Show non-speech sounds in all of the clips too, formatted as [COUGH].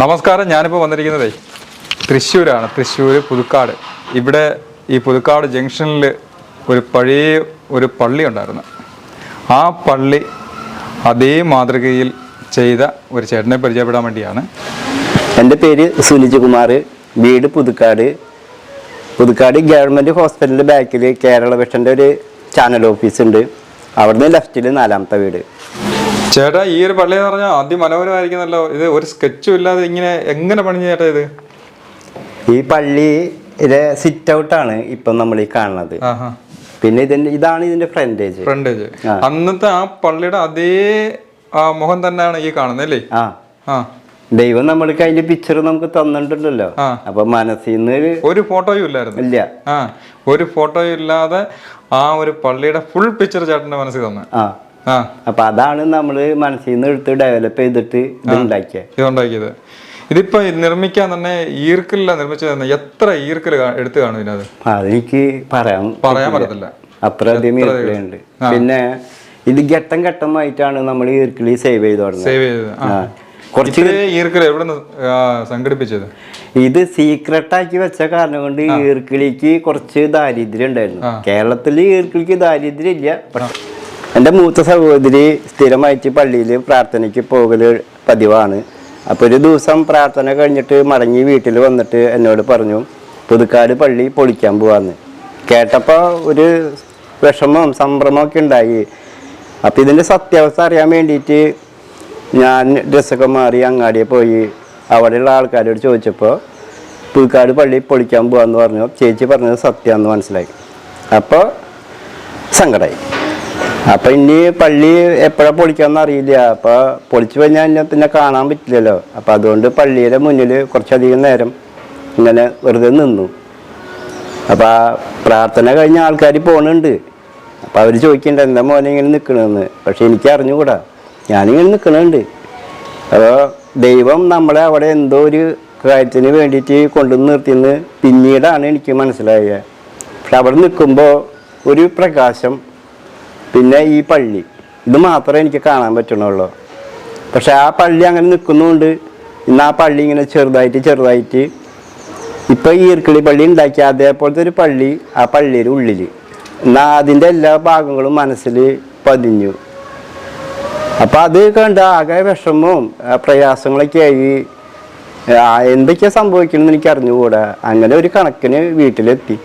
നമസ്കാരം ഞാനിപ്പോൾ വന്നിരിക്കുന്നത് തൃശ്ശൂരാണ് തൃശ്ശൂർ പുതുക്കാട്. ഇവിടെ ഈ പുതുക്കാട് ജംഗ്ഷനിൽ ഒരു പഴയ ഒരു പള്ളി ഉണ്ടായിരുന്നു. ആ പള്ളി അതേ മാതൃകയിൽ ചെയ്ത ഒരു ചേട്ടനെ പരിചയപ്പെടാൻ വേണ്ടിയാണ്. എന്റെ പേര് സുനിജ് കുമാർ വീട് പുതുക്കാട്. പുതുക്കാട് ഗവൺമെന്റ് ഹോസ്പിറ്റലിന്റെ ബാക്കിൽ കേരള വിഷന്റെ ഒരു ചാനൽ ഓഫീസ് ഉണ്ട് അവിടുന്ന് ലെഫ്റ്റിൽ നാലാമത്തെ വീട്. ചേട്ടാ ഈ ഒരു പള്ളി എന്ന് പറഞ്ഞാൽ അതിമനോഹരമായിരിക്കുന്നല്ലോ. ഇത് ഒരു സ്കെച്ചും ഇല്ലാതെ ഇങ്ങനെ എങ്ങനെ പണിഞ്ഞ ചേട്ടാ ഇത്? ഈ പള്ളി ഇത് സിറ്റ് ഔട്ടാണ് ഇപ്പം നമ്മൾ ഈ കാണുന്നത്. പിന്നെ ഇതിന്റെ ഇതാണ് ഇതിന്റെ ഫ്രണ്ടേജ് ഫ്രണ്ടേജ്. അന്നത്തെ ആ പള്ളിയുടെ അതേ മുഖം തന്നെയാണ് ഈ കാണുന്നത് അല്ലേ? ആ. ദൈവം നമ്മൾക്ക് അതിന്റെ പിക്ചർ നമുക്ക് തന്നിട്ടുണ്ടല്ലോ. അപ്പൊ മനസ്സിൽ നിന്ന് ഒരു ഫോട്ടോയും ഇല്ലായിരുന്നു. ഇല്ല. ആ. ഒരു ഫോട്ടോയും ഇല്ലാതെ ആ ഒരു പള്ളിയുടെ ഫുൾ പിക്ചർ ചേട്ടന്റെ മനസ്സിൽ തന്നെ. ആ. അപ്പൊ അതാണ് നമ്മൾ മനസ്സിൽ നിന്ന് എടുത്ത് ഡെവലപ്പ് ചെയ്തിട്ട് ഇതുണ്ടാക്കിയത്. ഇതിപ്പോ നിർമ്മിക്കാൻ തന്നെ ഈർക്കലില്ല നിർമ്മിച്ചത് എത്ര ഈർക്കൽ എടുത്ത് കാണും ഇതിനത് അതെനിക്ക് പറയാൻ പറയാൻ പറ്റത്തില്ല. അത്ര അധികം ഈർക്കിളിയുണ്ട് പിന്നെ ഇത് ഘട്ടം ഘട്ടമായിട്ടാണ് നമ്മൾ ഈർക്കിളി സേവ് ചെയ്ത് തുടങ്ങുന്നത്. കുറച്ച് എവിടെ സംഘടിപ്പിച്ചത്? ഇത് സീക്രട്ട് ആക്കി വെച്ച കാരണം കൊണ്ട് ഈർക്കിളിക്ക് കുറച്ച് ദാരിദ്ര്യം ഉണ്ടായിരുന്നു. കേരളത്തിൽ ഈർക്കിളിക്ക് ദാരിദ്ര്യം ഇല്ല പക്ഷെ എന്റെ മൂത്ത സഹോദരി സ്ഥിരമായിട്ട് പള്ളിയിൽ പ്രാർത്ഥനയ്ക്ക് പോകൽ പതിവാണ്. അപ്പോൾ ഒരു ദിവസം പ്രാർത്ഥന കഴിഞ്ഞിട്ട് മടങ്ങി വീട്ടിൽ വന്നിട്ട് എന്നോട് പറഞ്ഞു പുതുക്കാട് പള്ളി പൊളിക്കാൻ പോവാന്ന്. കേട്ടപ്പോൾ ഒരു വിഷമവും സംഭ്രമമൊക്കെ ഉണ്ടായി. അപ്പോൾ ഇതിന്റെ സത്യാവസ്ഥ അറിയാൻ വേണ്ടിയിട്ട് ഞാൻ ഡ്രസ്സൊക്കെ മാറി അങ്ങാടിയെ പോയി. അവിടെയുള്ള ആൾക്കാരോട് ചോദിച്ചപ്പോൾ പുതുക്കാട് പള്ളി പൊളിക്കാൻ പോവാന്ന് പറഞ്ഞു. ചേച്ചി പറഞ്ഞത് സത്യമാണെന്ന് മനസ്സിലായി. അപ്പോൾ സങ്കടമായി. അപ്പം ഇനി പള്ളി എപ്പോഴാ പൊളിക്കാന്ന് അറിയില്ല. അപ്പൊ പൊളിച്ചു കഴിഞ്ഞാൽ എന്നെ പിന്നെ കാണാൻ പറ്റില്ലല്ലോ. അപ്പൊ അതുകൊണ്ട് പള്ളിയുടെ മുന്നിൽ കുറച്ചധികം നേരം ഇങ്ങനെ വെറുതെ നിന്നു. അപ്പൊ ആ പ്രാർത്ഥന കഴിഞ്ഞ ആൾക്കാർ പോണുണ്ട്. അപ്പൊ അവർ ചോദിക്കണ്ട എന്താ മോനെ ഇങ്ങനെ നിൽക്കണെന്ന് പക്ഷെ എനിക്ക് അറിഞ്ഞുകൂടാ. ഞാനിങ്ങനെ നിൽക്കണുണ്ട് അപ്പോൾ ദൈവം നമ്മളെ അവിടെ എന്തോ ഒരു കാര്യത്തിന് വേണ്ടിയിട്ട് കൊണ്ടുവന്ന് നിർത്തിയെന്ന് പിന്നീടാണ് എനിക്ക് മനസ്സിലായത് പക്ഷെ അവിടെ നിൽക്കുമ്പോൾ ഒരു പ്രകാശം പിന്നെ ഈ പള്ളി. ഇത് മാത്രമേ എനിക്ക് കാണാൻ പറ്റണുള്ളൂ. പക്ഷെ ആ പള്ളി അങ്ങനെ നിൽക്കുന്നുണ്ട്. ഇന്ന് ആ പള്ളി ഇങ്ങനെ ചെറുതായിട്ട് ചെറുതായിട്ട് ഇപ്പൊ ഈ ഈർക്കിളി പള്ളി ഉണ്ടാക്കിയ അതേപോലത്തെ ഒരു പള്ളി ആ പള്ളിയുടെ ഉള്ളിൽ എന്നാ അതിന്റെ എല്ലാ ഭാഗങ്ങളും മനസ്സിൽ പതിഞ്ഞു. അപ്പോൾ അത് കണ്ട് ആകെ വിഷമവും പ്രയാസങ്ങളൊക്കെ ആയി. എന്തൊക്കെയാണ് എന്തൊക്കെയാ സംഭവിക്കണമെന്ന് എനിക്ക് അറിഞ്ഞുകൂടാ അങ്ങനെ ഒരു കണക്കിന് വീട്ടിലെത്തി.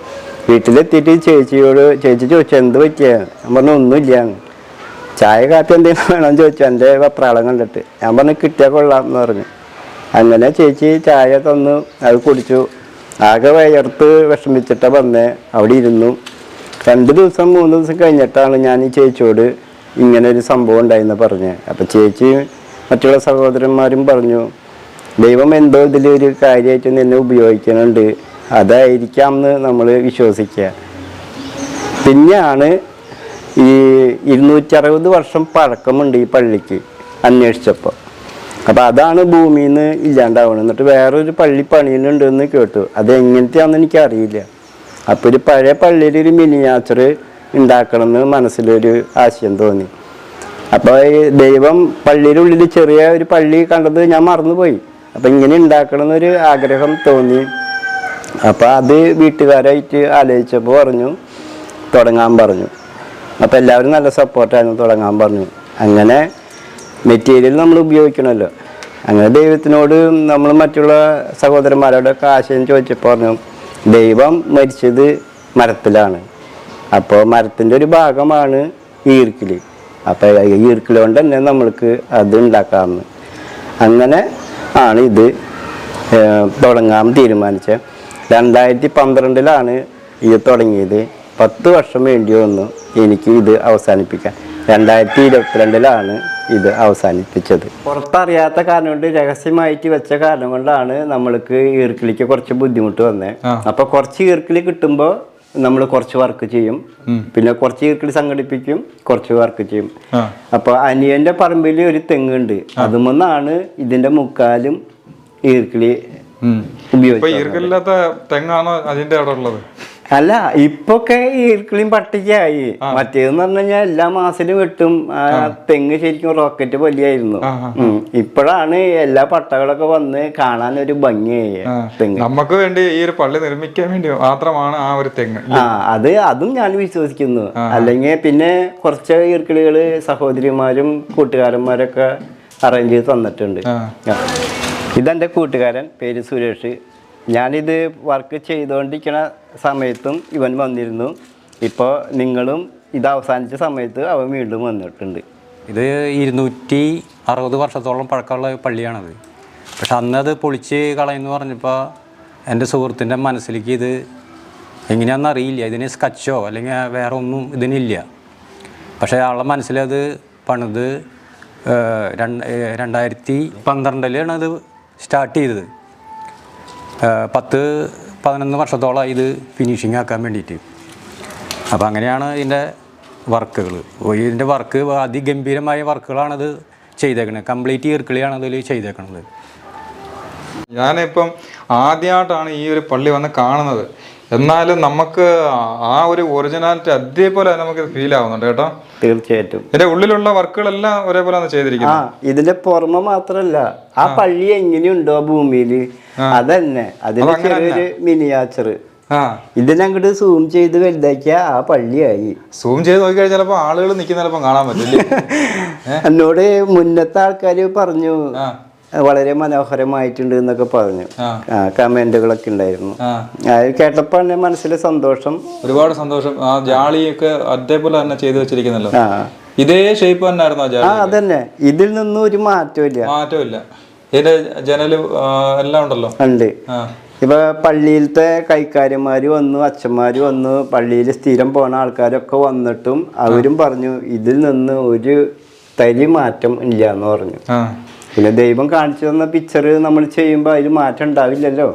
വീട്ടിലെത്തിയിട്ട് ചേച്ചിയോട് ചേച്ചി ചോദിച്ചു എന്ത് പറ്റിയ? ഞാൻ പറഞ്ഞു ഒന്നുമില്ല. ചായ കാപ്പി എന്തെങ്കിലും വേണമെന്ന് ചോദിച്ചു. എന്റെ വെപ്രാളം കണ്ടിട്ട്. ഞാൻ പറഞ്ഞു കിട്ടിയാൽ കൊള്ളാം എന്ന് പറഞ്ഞു. അങ്ങനെ ചേച്ചി ചായ തന്നു അത് കുടിച്ചു. ആകെ വയർത്ത് വിഷമിച്ചിട്ടാണ് വന്നേ അവിടെ ഇരുന്നു. രണ്ട് ദിവസം മൂന്ന് ദിവസം കഴിഞ്ഞിട്ടാണ് ഞാൻ ഈ ചേച്ചിയോട് ഇങ്ങനെ ഒരു സംഭവം ഉണ്ടായെന്ന് പറഞ്ഞത് അപ്പം ചേച്ചി മറ്റുള്ള സഹോദരന്മാരും പറഞ്ഞു ദൈവം എന്തോ ഇതിലൊരു കാര്യമായിട്ട് നിന്നെ ഉപയോഗിക്കുന്നുണ്ട്. അതായിരിക്കാം എന്ന് നമ്മൾ വിശ്വസിക്കുക. പിന്നെയാണ് ഈ ഇരുന്നൂറ്ററുപത് വർഷം പഴക്കമുണ്ട് ഈ പള്ളിക്ക് അന്വേഷിച്ചപ്പോൾ അപ്പോൾ അതാണ് ഭൂമിയിൽ നിന്ന് ഇല്ലാണ്ടാവണം എന്നിട്ട് വേറൊരു പള്ളി പണിയിലുണ്ടെന്ന് കേട്ടു. അത് എങ്ങനത്തെയാണെന്ന് എനിക്കറിയില്ല. അപ്പോൾ ഒരു പഴയ പള്ളിയിൽ ഒരു മിനിയാച്ചർ ഉണ്ടാക്കണം എന്ന് മനസ്സിലൊരു ആശയം തോന്നി. അപ്പോൾ ദൈവം പള്ളിയുടെ ഉള്ളിൽ ചെറിയ ഒരു പള്ളി കണ്ടത് ഞാൻ മറന്നുപോയി. അപ്പോൾ ഇങ്ങനെ ഉണ്ടാക്കണമെന്നൊരു ആഗ്രഹം തോന്നി. അപ്പോൾ അത് വീട്ടുകാരായിട്ട് ആലോചിച്ചപ്പോൾ പറഞ്ഞു തുടങ്ങാൻ പറഞ്ഞു. അപ്പോൾ എല്ലാവരും നല്ല സപ്പോർട്ടായിരുന്നു തുടങ്ങാൻ പറഞ്ഞു. അങ്ങനെ മെറ്റീരിയൽ നമ്മൾ ഉപയോഗിക്കണമല്ലോ. അങ്ങനെ ദൈവത്തിനോട് നമ്മൾ മറ്റുള്ള സഹോദരന്മാരോടൊക്കെ ആശയം ചോദിച്ചപ്പോൾ പറഞ്ഞു ദൈവം മരിച്ചത് മരത്തിലാണ്. അപ്പോൾ മരത്തിന്റെ ഒരു ഭാഗമാണ് ഈർക്കിൽ അപ്പോൾ ഈർക്കിൽ കൊണ്ട് തന്നെ നമ്മൾക്ക് അത് ഉണ്ടാക്കാമെന്ന്. അങ്ങനെ ആണ് ഇത് തുടങ്ങാൻ തീരുമാനിച്ചത്. രണ്ടായിരത്തി പന്ത്രണ്ടിലാണ് ഇത് തുടങ്ങിയത്. പത്ത് വർഷം വേണ്ടി വന്നു എനിക്ക് ഇത് അവസാനിപ്പിക്കാൻ. രണ്ടായിരത്തി ഇരുപത്തിരണ്ടിലാണ് ഇത് അവസാനിപ്പിച്ചത്. പുറത്തറിയാത്ത കാരണം കൊണ്ട് രഹസ്യമായിട്ട് വെച്ച കാരണം കൊണ്ടാണ് നമ്മൾക്ക് ഈർക്കിളിക്ക് കുറച്ച് ബുദ്ധിമുട്ട് വന്നത്. അപ്പൊ കുറച്ച് ഈർക്കിളി കിട്ടുമ്പോൾ നമ്മൾ കുറച്ച് വർക്ക് ചെയ്യും. പിന്നെ കുറച്ച് ഈർക്കിളി സംഘടിപ്പിക്കും കുറച്ച് വർക്ക് ചെയ്യും. അപ്പൊ അനിയന്റെ പറമ്പിൽ ഒരു തെങ്ങുണ്ട് അതുമൊന്നാണ് ഇതിന്റെ മുക്കാലും ഈർക്കിളി ഈർക്കലില്ലാത്ത തെങ്ങാണോ അതിന്റെ അവിടെ ഉള്ളത്? അല്ല ഇപ്പൊക്കെ ഈർക്കിളിയും പട്ടിക്കായി. മറ്റേതെന്ന് പറഞ്ഞു കഴിഞ്ഞാൽ എല്ലാ മാസത്തിലും വെട്ടും തെങ്ങ് ശരിക്കും റോക്കറ്റ് വലിയായിരുന്നു. ഇപ്പോഴാണ് എല്ലാ പട്ടകളൊക്കെ വന്ന് കാണാൻ ഒരു ഭംഗിയായി തെങ്ങ്. നമുക്ക് വേണ്ടി ഈ ഒരു പള്ളി നിർമ്മിക്കാൻ വേണ്ടി മാത്രമാണ് ആ ഒരു തെങ്ങ്. ആ അത് അതും ഞാൻ വിശ്വസിക്കുന്നു. അല്ലെങ്കിൽ പിന്നെ കുറച്ച് ഈർക്കിളികൾ സഹോദരിമാരും കൂട്ടുകാരന്മാരൊക്കെ അറേഞ്ച് ചെയ്ത് തന്നിട്ടുണ്ട്. ഇതെന്റെ കൂട്ടുകാരൻ പേര് സുരേഷ്. ഞാനിത് വർക്ക് ചെയ്തുകൊണ്ടിരിക്കുന്ന സമയത്തും ഇവൻ വന്നിരുന്നു. ഇപ്പോൾ നിങ്ങളും ഇത് അവസാനിച്ച സമയത്ത് അവൻ വീണ്ടും വന്നിട്ടുണ്ട്. ഇത് ഇരുന്നൂറ്റി അറുപത് വർഷത്തോളം പഴക്കമുള്ള പള്ളിയാണത്. പക്ഷെ അന്ന് അത് പൊളിച്ച് കളയെന്ന് പറഞ്ഞപ്പോൾ എന്റെ സുഹൃത്തിന്റെ മനസ്സിലേക്ക് ഇത് എങ്ങനെയാണെന്ന് അറിയില്ല. ഇതിന് സ്കച്ചോ അല്ലെങ്കിൽ വേറെ ഒന്നും ഇതിനില്ല. പക്ഷേ ആളുടെ മനസ്സിലത് പണിത് രണ്ട് രണ്ടായിരത്തി പന്ത്രണ്ടിലാണ് അത് സ്റ്റാർട്ട് ചെയ്തത്. പത്ത് പതിനൊന്ന് വർഷത്തോളം ഇത് ഫിനിഷിങ് ആക്കാൻ വേണ്ടിയിട്ട്. അപ്പോൾ അങ്ങനെയാണ് ഇതിന്റെ വർക്കുകൾ ഇതിന്റെ വർക്ക് അതിഗംഭീരമായ വർക്കുകളാണത് ചെയ്തേക്കുന്നത് കംപ്ലീറ്റ് ഈർക്കിളിയാണ് അതിൽ ചെയ്തേക്കുന്നത് ഞാനിപ്പം ആദ്യമായിട്ടാണ് ഈ ഒരു പള്ളി വന്ന് കാണുന്നത്. എന്നാലും നമുക്ക് ആ ഒരു ഒറിജിനാലിറ്റി അതേപോലെ നമുക്ക് ഫീൽ ആവുന്നുണ്ട് കേട്ടോ. തീർച്ചയായിട്ടും. ഇതിന്റെ ഉള്ളിലുള്ള വർക്കുകളെല്ലാം ഒരേപോലെയാണ് ആ ചെയ്തിരിക്കുന്നത് ഇതിന്റെ പുറമെ മാത്രല്ല ആ പള്ളി എങ്ങനെയുണ്ടോ ഭൂമിയിൽ? അതന്നെ. അതിന് ചെറിയൊരു മിനിയാച്ചർ ഇതിനങ്ങോട്ട് സൂം ചെയ്ത് വലുതാക്കിയ ആ പള്ളിയായി. സൂം ചെയ്ത് നോക്കിക്കഴിഞ്ഞാൽ ആളുകൾ നിൽക്കുന്ന കാണാൻ പറ്റില്ല? [LAUGHS] എന്നോട് മുന്നത്തെ ആൾക്കാർ പറഞ്ഞു വളരെ മനോഹരമായിട്ടുണ്ട് എന്നൊക്കെ പറഞ്ഞു. ആ. കമന്റുകളൊക്കെ ഉണ്ടായിരുന്നു. അത് കേട്ടപ്പോൾ എന്റെ മനസ്സിൽ സന്തോഷം. ഒരുപാട് സന്തോഷം. ആ ജാളിയൊക്കെ അതേപോലെ തന്നെ ചെയ്തു വെച്ചിരിക്കുന്നല്ലോ. ഇതേ ഷേപ്പ് തന്നെ ആയിരുന്നു ആ അതന്നെ. ഇതിൽ നിന്നും ഒരു മാറ്റമില്ല മാറ്റമില്ല ഇതിന്റെ ജനൽ എല്ലാം ഉണ്ടല്ലോ. ഉണ്ട്. ഇപ്പൊ പള്ളിയിലത്തെ കൈക്കാര്യന്മാര് വന്നു അച്ഛന്മാര് വന്നു പള്ളിയിൽ സ്ഥിരം പോണ ആൾക്കാരൊക്കെ വന്നിട്ടും അവരും പറഞ്ഞു ഇതിൽ നിന്ന് ഒരു തരി മാറ്റം ഇല്ല എന്ന് പറഞ്ഞു പിന്നെ ദൈവം കാണിച്ചു തന്ന പിക്ചർ നമ്മൾ ചെയ്യുമ്പോൾ അതിൽ മാറ്റം ഉണ്ടാവില്ലല്ലോ.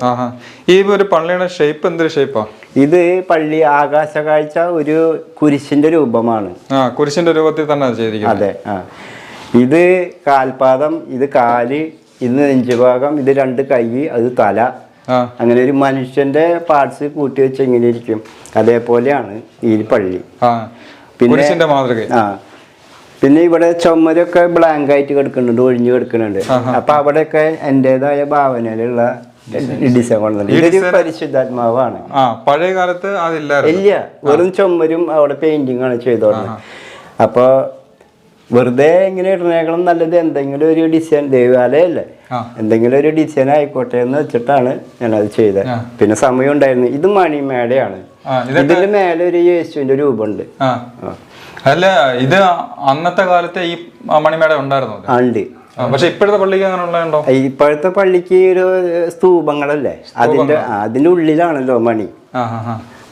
ഈ ഒരു പള്ളിയുടെ ഷേപ്പ് എന്തൊരു ഷേപ്പാ ഇത് പള്ളി ആകാശ കാഴ്ച ഒരു കുരിശിന്റെ രൂപമാണ്. ആ കുരിശിന്റെ രൂപത്തിൽ തന്നെ ചെയ്തിരിക്കുന്നത്. അതെ ആ. ഇത് കാൽപാദം ഇത് കാൽ ഇത് നെഞ്ചുഭാഗം ഇത് രണ്ട് കൈ അത് തല. അങ്ങനെ ഒരു മനുഷ്യന്റെ പാർട്സ് കൂട്ടി വെച്ച് ഇരിക്കും. അതേപോലെയാണ് ഈ പള്ളി. പിന്നെ- ആ. പിന്നെ ഇവിടെ ചുമരൊക്കെ ബ്ലാങ്ക് ആയിട്ട് കിടക്കുന്നുണ്ട് ഒഴിഞ്ഞു കിടക്കുന്നുണ്ട്. അപ്പൊ അവിടെയൊക്കെ എന്റേതായ ഭാവനയിലുള്ള ഡിസൈൻ ഇതൊരു പരിശുദ്ധാത്മാവാണ്. പഴയ കാലത്ത് ഇല്ല വെറും ചുമരും അവിടെ പെയിന്റിംഗ് ആണ് ചെയ്തോളാം അപ്പൊ വെറുതെ ഇങ്ങനെ ഇടുന്നേക്കാളും നല്ലത് എന്തെങ്കിലും ഒരു ഡിസൈൻ ദേവാലയല്ലേ? എന്തെങ്കിലും ഒരു ഡിസൈൻ ആയിക്കോട്ടെ എന്ന് വെച്ചിട്ടാണ് ഞാനത് ചെയ്തത്. ആ. പിന്നെ സമയം ഉണ്ടായിരുന്നു ഇത് മണിമേടയാണ്. ഇതിന്റെ മേലെ ഒരു യേശുവിന്റെ രൂപമുണ്ട്. ആ. അല്ല ഇത് അന്നത്തെ കാലത്തെ ഈ മണിമേട ഉണ്ടായിരുന്നു? ഉണ്ട്. പക്ഷെ ഇപ്പോഴത്തെ പള്ളിക്ക് അങ്ങനെ ഉള്ളതുണ്ടോ ഇപ്പോഴത്തെ പള്ളിക്ക് ഒരു സ്തൂപങ്ങളല്ലേ? അതിന്റെ അതിന്റെ ഉള്ളിലാണല്ലോ മണി.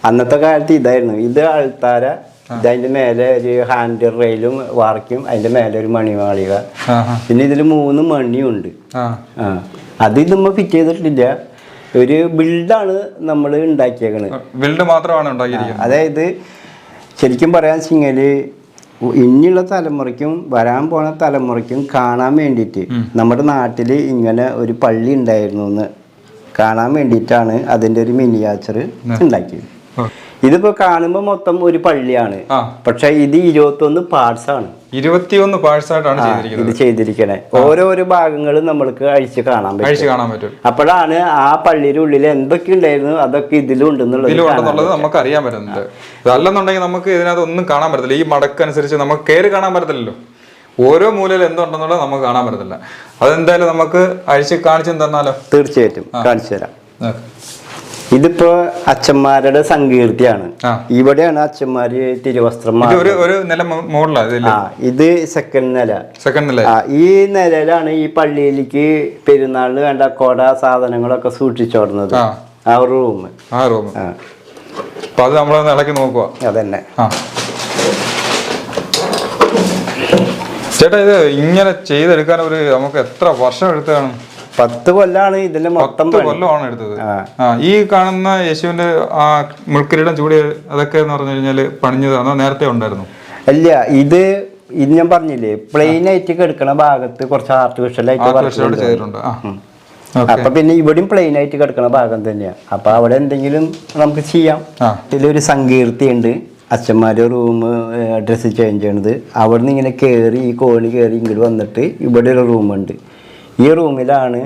അന്നത്തെ കാലത്ത് ഇതായിരുന്നു. ഇത് ആൾത്താര ഇതതിന്റെ മേലെ ഒരു ഹാൻഡ് റെയിലും വാർക്കും അതിന്റെ മേലെ ഒരു മണിമാളിക. പിന്നെ ഇതിൽ മൂന്ന് മണിയുണ്ട്. അത് ഇതുമ്മ ഫിറ്റ് ചെയ്തിട്ടില്ല. ഒരു ബിൽഡാണ് നമ്മൾ ഉണ്ടാക്കിയേക്കണത്. ബിൽഡ് മാത്രമാണ് അതായത് ശരിക്കും പറയാൻ വെച്ചാൽ ഇനിയുള്ള തലമുറയ്ക്കും വരാൻ പോണ തലമുറയ്ക്കും കാണാൻ വേണ്ടിയിട്ട് നമ്മുടെ നാട്ടിൽ ഇങ്ങനെ ഒരു പള്ളി ഉണ്ടായിരുന്നു എന്ന് കാണാൻ വേണ്ടിയിട്ടാണ് അതിന്റെ ഒരു മിനിയാച്ചർ ഉണ്ടാക്കിയത്. ഇതിപ്പോൾ ഇതിപ്പോ കാണുമ്പോൾ മൊത്തം ഒരു പള്ളിയാണ്. പക്ഷേ ഇത് ഇരുപത്തൊന്ന് പാർട്സ് ആണ്. ഇരുപത്തിയൊന്ന് പാഴ്സായിട്ടാണ് ചെയ്തിരിക്കുന്നത്. ഇത് ചെയ്തിരിക്കണേ. ഓരോരോ ഭാഗങ്ങളും നമ്മൾക്ക് അഴിച്ച് കാണാൻ പറ്റും. അഴിച്ച് കാണാൻ പറ്റും. അപ്പോഴാണ് ആ പള്ളിയുടെ ഉള്ളിൽ എന്തൊക്കെ ഉണ്ടായിരുന്നു അതൊക്കെ ഇതിലും ഉണ്ടെന്നുള്ളത് ഇതിലും ഉണ്ടെന്നുള്ളത് നമുക്ക് അറിയാൻ പറ്റുന്നുണ്ട്. അല്ലെന്നുണ്ടെങ്കിൽ നമുക്ക് ഇതിനകത്ത് ഒന്നും കാണാൻ പറ്റത്തില്ല. ഈ മടക്കനുസരിച്ച് നമുക്ക് കയറി കാണാൻ പറ്റത്തില്ലല്ലോ. ഓരോ മൂലയിൽ എന്തുണ്ടെന്നുള്ളത് നമുക്ക് കാണാൻ പറ്റത്തില്ല. അതെന്തായാലും നമുക്ക് അഴിച്ച് കാണിച്ചു തന്നാലോ? തീർച്ചയായിട്ടും. കാണിച്ചു തരാം. ഇതിപ്പോ അച്ഛന്മാരുടെ സങ്കീർത്തിയാണ്. ഇവിടെയാണ് അച്ഛന്മാര് തിരുവസ്ത്രം ഇത് ഒരു ഒരു നില മുകളിലാണ് ആ ഇത് സെക്കൻഡ് നില. സെക്കൻഡ് നില. ഈ നിലയിലാണ് ഈ പള്ളിയിലേക്ക് പെരുന്നാളിന് വേണ്ട കൊട സാധനങ്ങളൊക്കെ സൂക്ഷിച്ചോടുന്നത്. ആ. റൂം. ആ റൂം. അപ്പൊ അത് നമ്മളൊന്ന് ഇളക്കി നോക്കുക അതന്നെ. ചേട്ടാ ഇത് ഇങ്ങനെ ചെയ്തെടുക്കാൻ ഒരു നമുക്ക് എത്ര വർഷം എടുത്തതാണ് പത്ത് കൊല്ലാണ് ഇതിന്റെ മൊത്തം പത്ത് കൊല്ലമാണ് എടുത്തത്. ഈ കാണുന്ന യേശുവിന്റെ ആ മുൾക്കിരീടം ചൂടി അതൊക്കെ എന്ന് പറഞ്ഞു കഴിഞ്ഞാൽ പണിഞ്ഞത് അതോ നേരത്തെ ഉണ്ടായിരുന്നു? അല്ല ഇത് ഇത് ഞാൻ പറഞ്ഞില്ലേ പ്ലെയിൻ ആയിട്ട് കിടക്കണ ഭാഗത്ത് കുറച്ച് ആർട്ടിഫിഷ്യൽ ആയിട്ട് ചെയ്തിട്ടുണ്ട്. അപ്പൊ പിന്നെ ഇവിടെയും പ്ലെയിൻ ആയിട്ട് കിടക്കണ ഭാഗം തന്നെയാ. അപ്പൊ അവിടെ എന്തെങ്കിലും നമുക്ക് ചെയ്യാം. ഇതിലൊരു സങ്കീർത്തി ഉണ്ട് അച്ഛന്മാരെ റൂം ഡ്രസ്സ് ചേഞ്ച് ചെയ്യണത്. അവിടെ നിന്ന് ഇങ്ങനെ കയറി ഈ കോണി കയറി ഇങ്ങോട്ട് വന്നിട്ട് ഇവിടെ ഒരു റൂമുണ്ട് ഈ റൂമിലാണ്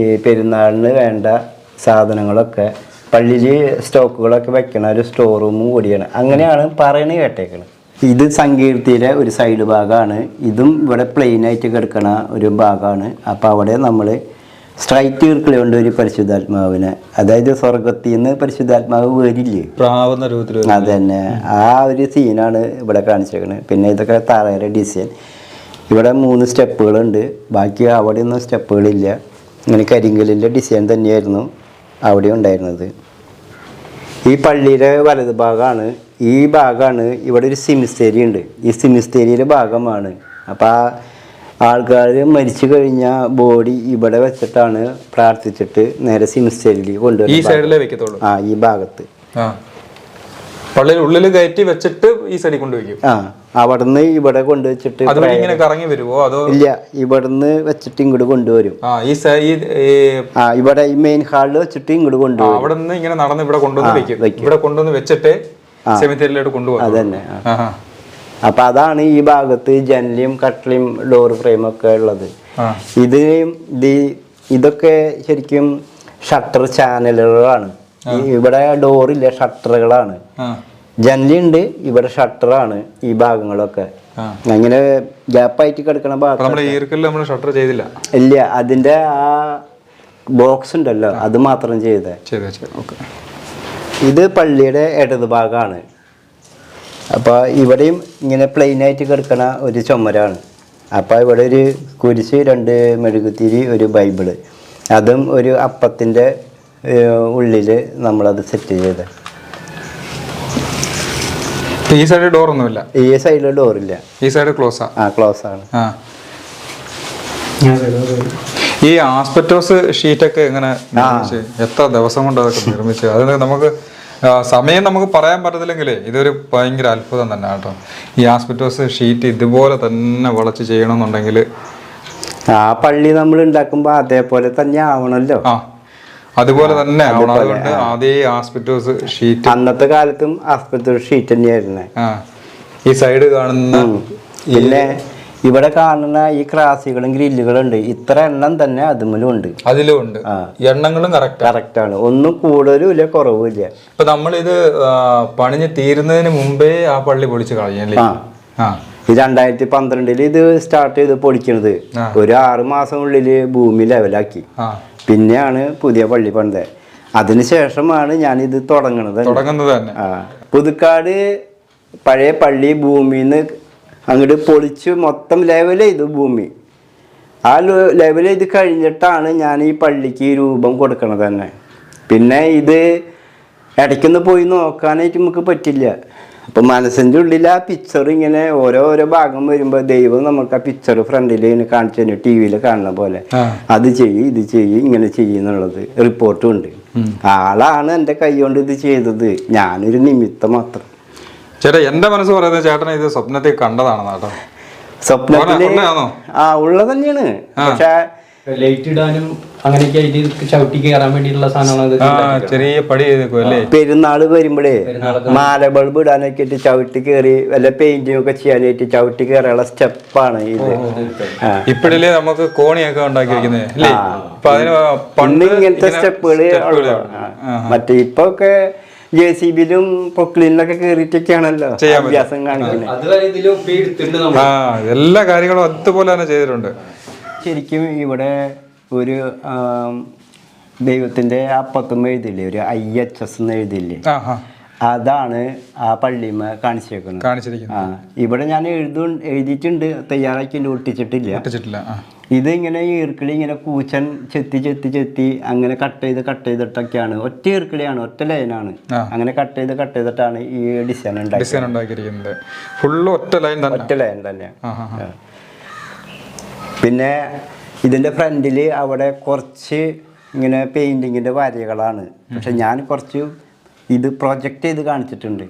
ഈ പെരുന്നാളിന് വേണ്ട സാധനങ്ങളൊക്കെ പള്ളിയിൽ സ്റ്റോക്കുകളൊക്കെ വെക്കണ ഒരു സ്റ്റോർ റൂമും കൂടിയാണ്. അങ്ങനെയാണ് പറയണ കേട്ടേക്കണത് ഇത് സങ്കീർത്തിയിലെ ഒരു സൈഡ് ഭാഗമാണ് ഇതും ഇവിടെ പ്ലെയിനായിട്ട് കിടക്കണ ഒരു ഭാഗമാണ് അപ്പോൾ അവിടെ നമ്മൾ സ്ട്രൈറ്റ് ഈർക്കിളി കൊണ്ട് ഒരു പരിശുദ്ധാത്മാവിനെ. അതായത് സ്വർഗത്തിൽ നിന്ന് പരിശുദ്ധാത്മാവ് വരില്ലേ പ്രാവുന്ന രൂപത്തിൽ അതന്നെ. ആ ഒരു സീനാണ് ഇവിടെ കാണിച്ചേക്കുന്നത് പിന്നെ ഇതൊക്കെ തറയുടെ ഡിസൈൻ ഇവിടെ മൂന്ന് സ്റ്റെപ്പുകളുണ്ട്. ബാക്കി അവിടെ ഒന്നും സ്റ്റെപ്പുകളില്ല. ഇങ്ങനെ കരിങ്കലിന്റെ ഡിസൈൻ തന്നെയായിരുന്നു അവിടെ ഉണ്ടായിരുന്നത്. ഈ പള്ളിയുടെ വലത് ഭാഗമാണ്. ഈ ഭാഗമാണ് ഇവിടെ ഒരു സിമിസ്തേരി ഉണ്ട്. ഈ സിമിസ്തേരിയുടെ ഭാഗമാണ്. അപ്പോൾ ആ ആൾക്കാർ മരിച്ചു കഴിഞ്ഞ ബോഡി ഇവിടെ വെച്ചിട്ടാണ് പ്രാർത്ഥിച്ചിട്ട് നേരെ സിമിസ്തേരിയിൽ ഈ കൊണ്ടുവരുന്നത് ആ ഈ ഭാഗത്ത്. പള്ളിയിൽ ഉള്ളിൽ കയറ്റി വെച്ചിട്ട് ഈ സൈഡിൽ കൊണ്ടുവയ്ക്കും ആ അവിടുന്ന് ഇവിടെ കൊണ്ടുവച്ചിട്ട് അതുവഴി ഇങ്ങനെ കറങ്ങി വരുമോ അതോ ഇല്ല ഇവിടുന്ന് വെച്ചിട്ട് ഇങ്ങോട്ട് കൊണ്ടുവരും. ആ ഈ സ- ഈ ഈ ആ ഇവിടെ ഈ മെയിൻ ഹാളിൽ വെച്ചിട്ട് ഇങ്ങോട്ട് കൊണ്ടുപോകും കൊണ്ടുവരും. അവിടെ നിന്ന് ഇങ്ങനെ നടന്ന് ഇവിടെ കൊണ്ടുവന്ന് വെക്കും. ഇവിടെ കൊണ്ടുവന്ന് വെച്ചിട്ട് സെമിത്തേരിയിലോട്ട് കൊണ്ടുപോകും. അതന്നെ ആ. ആഹാ. അപ്പൊ അതാണ് ഈ ഭാഗത്ത് ജനലും കട്ടിലും ഡോർ ഫ്രെയിം ഒക്കെ ഉള്ളത്. ആ. ഇത് ഇത് ഇതൊക്കെ ശരിക്കും ഷട്ടർ ചാനലുകളാണ്. ഇവിടെ ഡോറില്ല ഷട്ടറുകളാണ്. ജനലി ജനലുണ്ട് ഇവിടെ ഷട്ടറാണ് ഈ ഭാഗങ്ങളൊക്കെ. അങ്ങനെ ഗ്യാപ്പായിട്ട് കിടക്കണ ഭാഗം ഷട്ടർ ചെയ്തില്ല? ഇല്ല അതിന്റെ ആ ബോക്സ് ഉണ്ടല്ലോ അത് മാത്രം ചെയ്തേ. ഇത് പള്ളിയുടെ ഇടത് ഭാഗമാണ്. അപ്പോൾ ഇവിടെയും ഇങ്ങനെ പ്ലെയിൻ ആയിട്ട് കിടക്കണ ഒരു ചുമരാണ്. അപ്പോൾ ഇവിടെ ഒരു കുരിശ് രണ്ട് മെഴുകുത്തിരി ഒരു ബൈബിൾ. അതും ഒരു അപ്പത്തിന്റെ ഉള്ളിൽ നമ്മളത് സെറ്റ് ചെയ്ത്. ഈ സൈഡ് ഡോർ ഒന്നുമില്ല? ഈ സൈഡിൽ ഇല്ല. ഈ സൈഡ് ക്ലോസ് ആ? ക്ലോസ് ആണ്. ആ. ഈ ആസ്പെറ്റോസ് ഷീറ്റൊക്കെ എങ്ങനെ എത്ര ദിവസം കൊണ്ട് അതൊക്കെ നിർമ്മിച്ചു? അത് നമുക്ക് സമയം നമുക്ക് പറയാൻ പറ്റത്തില്ലെങ്കിലേ ഇതൊരു ഭയങ്കര അത്ഭുതം തന്നെ കേട്ടോ. ഈ ആസ്പെറ്റോസ് ഷീറ്റ് ഇതുപോലെ തന്നെ വളച്ച് ചെയ്യണമെന്നുണ്ടെങ്കിൽ ആ പള്ളി നമ്മൾ ഉണ്ടാക്കുമ്പോൾ അതേപോലെ തന്നെ ആവണമല്ലോ ആ. അതുപോലെ തന്നെ അതുകൊണ്ട് അതേ ആസ്പെറ്റോസ് ഷീറ്റ്. അന്നത്തെ കാലത്തും ആസ്പത്രി ഷീറ്റ് തന്നെയായിരുന്നേ. ഈ സൈഡ് കാണുന്ന പിന്നെ ഇവിടെ കാണുന്ന ഈ ക്രാസികളും ഗ്രില്ലുകളും ഉണ്ട് ഇത്ര എണ്ണം തന്നെ അതുമലും ഉണ്ട്. അതിലും ഉണ്ട്. എണ്ണങ്ങളും കറക്റ്റ് ആണ്. ഒന്നും കൂടുതലും ഇല്ല കുറവും ഇല്ല. ഇപ്പൊ നമ്മളിത് പണിഞ്ഞ് തീരുന്നതിന് മുമ്പേ ആ പള്ളി പൊളിച്ച് കളഞ്ഞല്ലേ ഈ രണ്ടായിരത്തി പന്ത്രണ്ടിൽ ഇത് സ്റ്റാർട്ട് ചെയ്ത് പൊളിക്കണത് ഒരു ആറ് മാസം ഉള്ളിൽ ഭൂമി ലെവലാക്കി പിന്നെയാണ് പുതിയ പള്ളി പണിത്. അതിനുശേഷമാണ് ഞാനിത് തുടങ്ങണത്. തന്നെ. തുടങ്ങുന്നത് തന്നെ. പുതുക്കാട് പഴയ പള്ളി ഭൂമിന്ന് അങ്ങോട്ട് പൊളിച്ച് മൊത്തം ലെവൽ ചെയ്തു ഭൂമി. ആ ലെവൽ ചെയ്ത് കഴിഞ്ഞിട്ടാണ് ഞാൻ ഈ പള്ളിക്ക് രൂപം കൊടുക്കണത് തന്നെ. പിന്നെ ഇത് ഇടയ്ക്കൊന്ന് പോയി നോക്കാനായിട്ട് നമുക്ക് പറ്റില്ല. അപ്പം മനസ്സിന്റെ ഉള്ളിൽ ആ പിക്ചർ ഇങ്ങനെ ഓരോരോ ഓരോ ഭാഗം വരുമ്പോൾ ദൈവം നമുക്ക് ആ പിക്ചർ ഫ്രണ്ടിൽ ഇങ്ങനെ കാണിച്ചു തന്നെ ടി വിയിൽ കാണുന്ന പോലെ. അത് ചെയ്യും ഇത് ചെയ്യും ഇങ്ങനെ ചെയ്യുന്നുള്ളത് റിപ്പോർട്ടും ഉണ്ട്. ആളാണ് എന്റെ കൈ കൊണ്ട് ഇത് ചെയ്തത്. ഞാനൊരു നിമിത്തം മാത്രം. ചേട്ടാ എന്റെ മനസ്സ് പറയുന്നത് ചേട്ടൻ ഇത് സ്വപ്നത്തിൽ കണ്ടതാണ് കേട്ടോ. സ്വപ്നത്തിൽ? ആ ഉള്ളത് തന്നെയാണ് പക്ഷെ ലൈറ്റ് ഇടാനും അങ്ങനെയൊക്കെ ആയിട്ട് ഇത് ചവിട്ടി കയറാൻ വേണ്ടിയിട്ടുള്ള സാധനമാണ് ആ ചെറിയ പടി ചെയ്തേക്കും അല്ലേ? പെരുന്നാൾ വരുമ്പോഴേ മാല ബൾബ് ഇടാനൊക്കെ ആയിട്ട് ചവിട്ടി കയറി വല്ല പെയിന്റിംഗ് ഒക്കെ ചെയ്യാനായിട്ട് ചവിട്ടി കയറാനുള്ള സ്റ്റെപ്പാണ് ഇത്. ഇപ്പഴല്ലേ നമുക്ക് കോണിയൊക്കെ ഉണ്ടാക്കി വെക്കുന്നത് അല്ലേ? ഇപ്പൊ അതിന് പണ്ട് ഇങ്ങനത്തെ ഇങ്ങനെ സ്റ്റെപ്പുകൾ. മറ്റേ ഇപ്പൊ ഒക്കെ ജെ സി ബിയിലും പൊക്ലിനിലൊക്കെ കയറിയിട്ടൊക്കെയാണല്ലോ അഭ്യാസം കാണിക്കുന്നത് എല്ലാ കാര്യങ്ങളും അതുപോലെ തന്നെ ചെയ്തിട്ടുണ്ട്. ശരിക്കും ഇവിടെ ഒരു ദൈവത്തിന്റെ അപ്പത്തും എഴുതില്ലേ ഒരു ഐ എച്ച് എസ് എന്ന് എഴുതില്ലേ അതാണ് ആ പള്ളിമ കാണിച്ചേക്കുന്നത്. ആ ഇവിടെ ഞാൻ എഴുതു എഴുതിയിട്ടുണ്ട് തയ്യാറാക്കി ഒട്ടിച്ചിട്ടില്ല. ഒട്ടിച്ചിട്ടില്ല ഇത് ഇങ്ങനെ ഈർക്കിളി ഇങ്ങനെ കൂച്ചൻ ചെത്തി ചെത്തി ചെത്തി അങ്ങനെ കട്ട് ചെയ്ത് കട്ട് ചെയ്തിട്ടൊക്കെയാണ്. ഒറ്റ ഈർക്കിളിയാണ് ഒറ്റ ലൈനാണ്. അങ്ങനെ കട്ട് ചെയ്ത് കട്ട് ചെയ്തിട്ടാണ് ഈ ഡിസൈൻ ഉണ്ടാക്കിയിരിക്കുന്നത്. ഫുള്ള് ഒറ്റ ലൈൻ തന്നെ. ഒറ്റ ലൈൻ തന്നെ. പിന്നെ ഇതിന്റെ ഫ്രണ്ടിൽ അവിടെ കുറച്ച് ഇങ്ങനെ പെയിന്റിങ്ങിന്റെ വരകളാണ്. പക്ഷെ ഞാൻ കുറച്ച് ഇത് പ്രൊജക്റ്റ് ചെയ്ത് കാണിച്ചിട്ടുണ്ട്.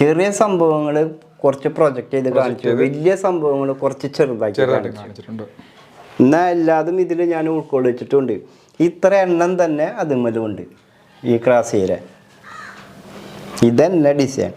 ചെറിയ സംഭവങ്ങൾ കുറച്ച് പ്രൊജക്റ്റ് ചെയ്ത് കാണിച്ചു. വലിയ സംഭവങ്ങൾ കുറച്ച് ചെറുതാക്കി കാണിച്ചിട്ടുണ്ട്. എന്നാൽ എല്ലാതും ഇതിൽ ഞാൻ ഉൾക്കൊള്ളിച്ചിട്ടുണ്ട് ഇത്ര എണ്ണം തന്നെ അതുമലുമുണ്ട് ഈ ക്രാസിയിലെ. ഇതന്നെ ഡിസൈൻ.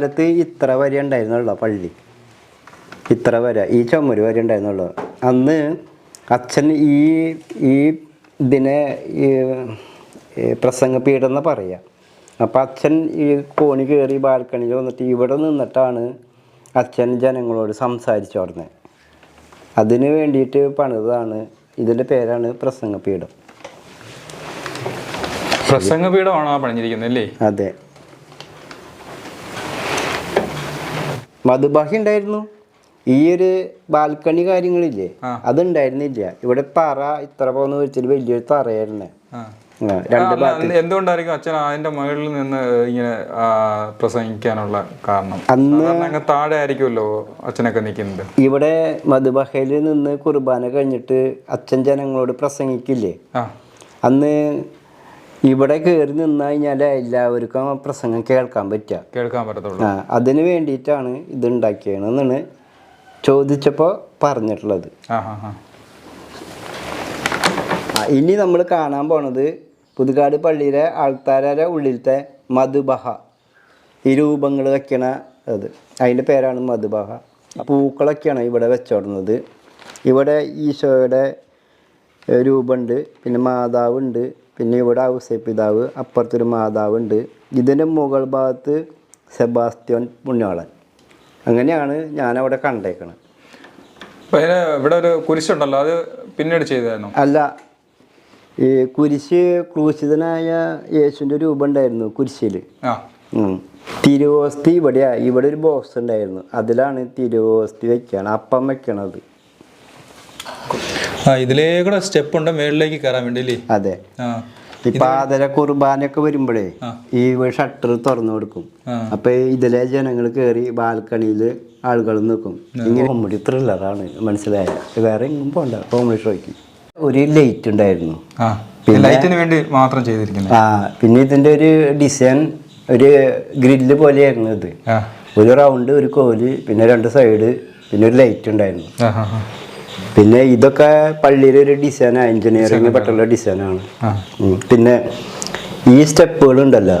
കാലത്ത് ഇത്ര വരെ ഉണ്ടായിരുന്നുള്ളൂ പള്ളി. ഇത്ര വരെ ഈ ചുമര് വരെ ഉണ്ടായിരുന്നുള്ളൂ. അന്ന് അച്ഛൻ ഈ ഈ ഇതിനെ ഈ ഈ പ്രസംഗപീഠം എന്ന് പറയാം. അപ്പം അച്ഛൻ ഈ കോണി കയറി ബാൽക്കണിയിൽ വന്നിട്ട് ഇവിടെ നിന്നിട്ടാണ് അച്ഛൻ ജനങ്ങളോട് സംസാരിച്ചു തുടങ്ങുന്നത് അതിന് വേണ്ടിയിട്ട് പണിതാണ് ഇതിന്റെ പേരാണ് പ്രസംഗപീഠം. പ്രസംഗപീഠമാണോ പണിഞ്ഞിരിക്കുന്നത് അല്ലേ? അതെ. മധുബാഹി ഉണ്ടായിരുന്നു. ഈ ഒരു ബാൽക്കണി കാര്യങ്ങളില്ലേ. അതുണ്ടായിരുന്നില്ല. ഇവിടെ തറ ഇത്ര പോന്ന് വെച്ചിട്ട് വലിയൊരു തറയായിരുന്നു. എന്തുകൊണ്ടായിരിക്കും അച്ഛൻ അതിന്റെ മുകളിൽ നിന്ന് ഇങ്ങനെ പ്രസംഗിക്കാനുള്ള കാരണം? അന്ന് താഴെ ആയിരിക്കുമല്ലോ അച്ഛനൊക്കെ നിൽക്കുന്നത്. ഇവിടെ മധുബഹയിൽ നിന്ന് കുർബാന കഴിഞ്ഞിട്ട് അച്ഛൻ ജനങ്ങളോട് പ്രസംഗിക്കില്ലേ? അന്ന് ഇവിടെ കയറി നിന്ന് കഴിഞ്ഞാൽ എല്ലാവർക്കും ആ പ്രസംഗം കേൾക്കാൻ പറ്റുക കേൾക്കാൻ പറ്റത്തുള്ളൂ. ആ അതിന് വേണ്ടിയിട്ടാണ് ഇത് ഉണ്ടാക്കിയതെന്നാണ് ചോദിച്ചപ്പോൾ പറഞ്ഞിട്ടുള്ളത്. ഇനി നമ്മൾ കാണാൻ പോണത് പുതുക്കാട് പള്ളിയിലെ ആൾത്താര ഉള്ളിലത്തെ മധുബഹ. ഈ രൂപങ്ങൾ വെക്കണ അത്. അതിന്റെ പേരാണ് മധുബഹ. പൂക്കളൊക്കെയാണ് ഇവിടെ വെച്ചോടുന്നത്. ഇവിടെ ഈശോയുടെ രൂപമുണ്ട് പിന്നെ മാതാവുണ്ട് പിന്നെ ഇവിടെ ഔസേപ്പിതാവ് അപ്പുറത്തൊരു മാതാവുണ്ട്. ഇതിന്റെ മുകൾ ഭാഗത്ത് സെബാസ്റ്റ്യൻ പുണ്യാളൻ. അങ്ങനെയാണ് ഞാനവിടെ കണ്ടേക്കണത്. അതിന് ഇവിടെ ഒരു കുരിശുണ്ടല്ലോ അത് പിന്നീട് ചെയ്തായിരുന്നു അല്ല ഈ കുരിശ് ക്രൂശിതനായ യേശുവിന്റെ രൂപം ഉണ്ടായിരുന്നു കുരിശിൽ തിരുവോസ്തി ഇവിടെയാ ഇവിടെ ഒരു ബോക്സ് ഉണ്ടായിരുന്നു. അതിലാണ് തിരുവോസ്തി വെക്കണം അപ്പം വെക്കണത്. ഇതിലേക്കൂടെ സ്റ്റെപ്പ് ഉണ്ട് മേളിലേക്ക് കയറാൻ വേണ്ടി അല്ലേ അതെ. ആ. ആദര കുർബാനയൊക്കെ വരുമ്പോഴേ. ഈ ഷട്ടർ തുറന്നു കൊടുക്കും. അപ്പൊ ഇതിലെ ജനങ്ങൾ കയറി ബാൽക്കണിയിൽ ആളുകൾ നിൽക്കും. ഇങ്ങനെ കോമഡി ത്രില്ലറാണ് മനസ്സിലായ? വേറെ എങ്ങും പോണ്ട കോമഡി ഷോയ്ക്ക് ഒരു ലൈറ്റ് ഉണ്ടായിരുന്നു. ആ. ലൈറ്റിന് വേണ്ടി മാത്രം ചെയ്തിരിക്കുന്നത്. ആ പിന്നെ ഇതിന്റെ ഒരു ഡിസൈൻ ഒരു ഗ്രില്ല് പോലെയായിരുന്നു ഇത്. ഒരു റൗണ്ട് ഒരു കോൽ പിന്നെ രണ്ട് സൈഡ് പിന്നെ ഒരു ലൈറ്റ് ഉണ്ടായിരുന്നു. പിന്നെ ഇതൊക്കെ പള്ളിയിലെ ഒരു ഡിസൈനാണ് എഞ്ചിനീയറിംഗ് പെട്ടുള്ള ഡിസൈനാണ് പിന്നെ ഈ സ്റ്റെപ്പുകൾ ഉണ്ടല്ലോ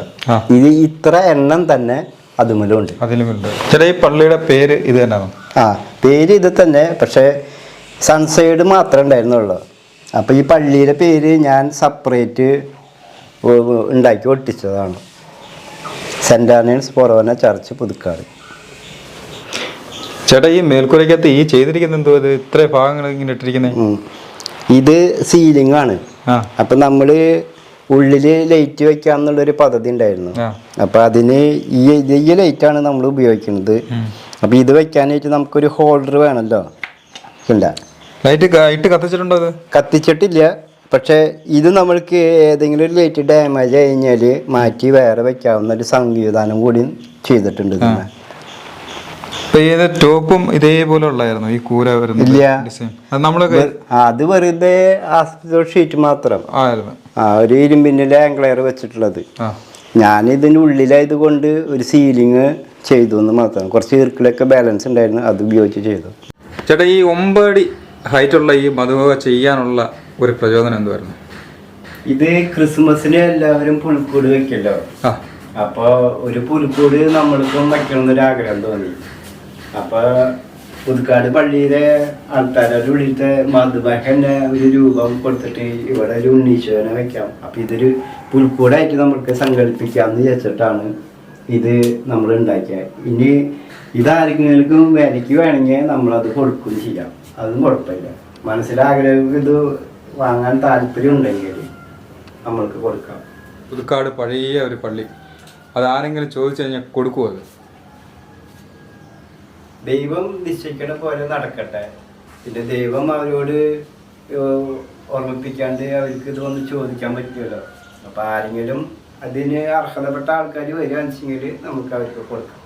ഇത് ഇത്ര എണ്ണം തന്നെ അതുമൂലമുണ്ട് ചേട്ടാ ഈ പള്ളിയുടെ പേര് ഇത് തന്നെയാണ്? ആ പേര് ഇത് തന്നെ പക്ഷേ സൺസൈഡ് മാത്രമേ ഉണ്ടായിരുന്നുള്ളൂ. അപ്പോൾ ഈ പള്ളിയിലെ പേര് ഞാൻ സെപ്പറേറ്റ് ഉണ്ടാക്കി ഒട്ടിച്ചതാണ്. സെന്റ് ആനിയൻസ് പൊറോന ചർച്ച് പുതുക്കാട്. ചേട്ടാ ഈ മേൽക്കൂരക്കകത്ത് ഈ ചെയ്തിരിക്കുന്ന എന്തോ ഇത്? ഇത്ര ഭാഗങ്ങൾ ഇങ്ങനെ ഇട്ടിരിക്കുന്നത് ഇത് സീലിംഗ് ആണ്. അപ്പൊ നമ്മൾ ഉള്ളിൽ ലൈറ്റ് വെക്കാന്നുള്ള ഒരു പദ്ധതി ഉണ്ടായിരുന്നു. അപ്പൊ അതിന് ഈ ലൈറ്റ് ആണ് നമ്മൾ ഉപയോഗിക്കുന്നത്. അപ്പൊ ഇത് വെക്കാനായിട്ട് നമുക്കൊരു ഹോൾഡർ വേണമല്ലോ ഇല്ല. ലൈറ്റ് ഇട്ട് കത്തിച്ചിട്ടുണ്ടോ കത്തിച്ചിട്ടില്ല. പക്ഷേ ഇത് നമ്മൾക്ക് ഏതെങ്കിലും ഒരു ലൈറ്റ് ഡാമേജ് കഴിഞ്ഞാൽ മാറ്റി വേറെ വെക്കാവുന്ന ഒരു സംവിധാനം കൂടി ചെയ്തിട്ടുണ്ട് ഇതിന്. ഇത് ടോപ്പും ഇതേപോലെ ഉള്ളായിരുന്നു ഈ കൂര വരുന്നത് ഇല്ല. ഡിസൈൻ അത് നമ്മളൊക്കെ ആ, അത് വെറുതെ ഷീറ്റ് മാത്രം. ആയിരുന്നു ആ ഒരു ഇരുമ്പിന്റെ ആംഗ്ലയർ വെച്ചിട്ടുള്ളത്. ഞാൻ ഇതിന് ഉള്ളിലായത് കൊണ്ട് ഒരു സീലിങ് ചെയ്തു എന്ന് മാത്രം. കുറച്ച് ഈർക്കിലൊക്കെ ബാലൻസ് ഉണ്ടായിരുന്നു. അത് ഉപയോഗിച്ച് ചെയ്തു. ചേട്ടാ ഈ ഒമ്പടി ഹൈറ്റ് ഉള്ള ഈ മധുവ ചെയ്യാനുള്ള ഒരു പ്രചോദനം എന്തുവായിരുന്നു? ഇത് ക്രിസ്മസിന് എല്ലാവരും പുൽക്കൂട് വെക്കല്ലോ. അപ്പോ ഒരു പുൽക്കൂട് നമ്മൾക്കും വെക്കണം എന്നൊരു ആഗ്രഹം തോന്നി. അപ്പൊ പുതുക്കാട് പള്ളിയിലെ ആൾക്കാരുടെ ഉള്ളിലത്തെ മധുബഹന്റെ ഒരു രൂപം കൊടുത്തിട്ട് ഇവിടെ ഒരു ഉണ്ണീശ്വരനെ വെക്കാം. അപ്പൊ ഇതൊരു പുൽക്കൂടായിട്ട് നമുക്ക് സങ്കല്പിക്കാന്ന് വിചാരിച്ചിട്ടാണ് ഇത് നമ്മൾ ഉണ്ടാക്കിയത് ഇനി ഇതാരെങ്കിലും വിലയ്ക്ക് വേണമെങ്കിൽ നമ്മളത് കൊടുക്കുകയും ചെയ്യാം. അതും കുഴപ്പമില്ല. മനസ്സിലാഗ്രഹം ഇത് വാങ്ങാൻ താല്പര്യം ഉണ്ടെങ്കിൽ നമ്മൾക്ക് കൊടുക്കാം. പുതുക്കാട് പഴയ ഒരു പള്ളി. അത് ആരെങ്കിലും ചോദിച്ചു കഴിഞ്ഞാൽ കൊടുക്കുമോ അത്? ദൈവം നിശ്ചയിക്കണ പോലെ നടക്കട്ടെ. പിന്നെ ദൈവം അവരോട് ഓർമ്മിപ്പിക്കാണ്ട് അവർക്ക് വന്ന് ചോദിക്കാൻ പറ്റുമല്ലോ. അപ്പോൾ ആരെങ്കിലും അതിന് അർഹതപ്പെട്ട ആൾക്കാർ വരികയാണെന്ന് നമുക്ക് അവർക്ക് കൊടുക്കാം.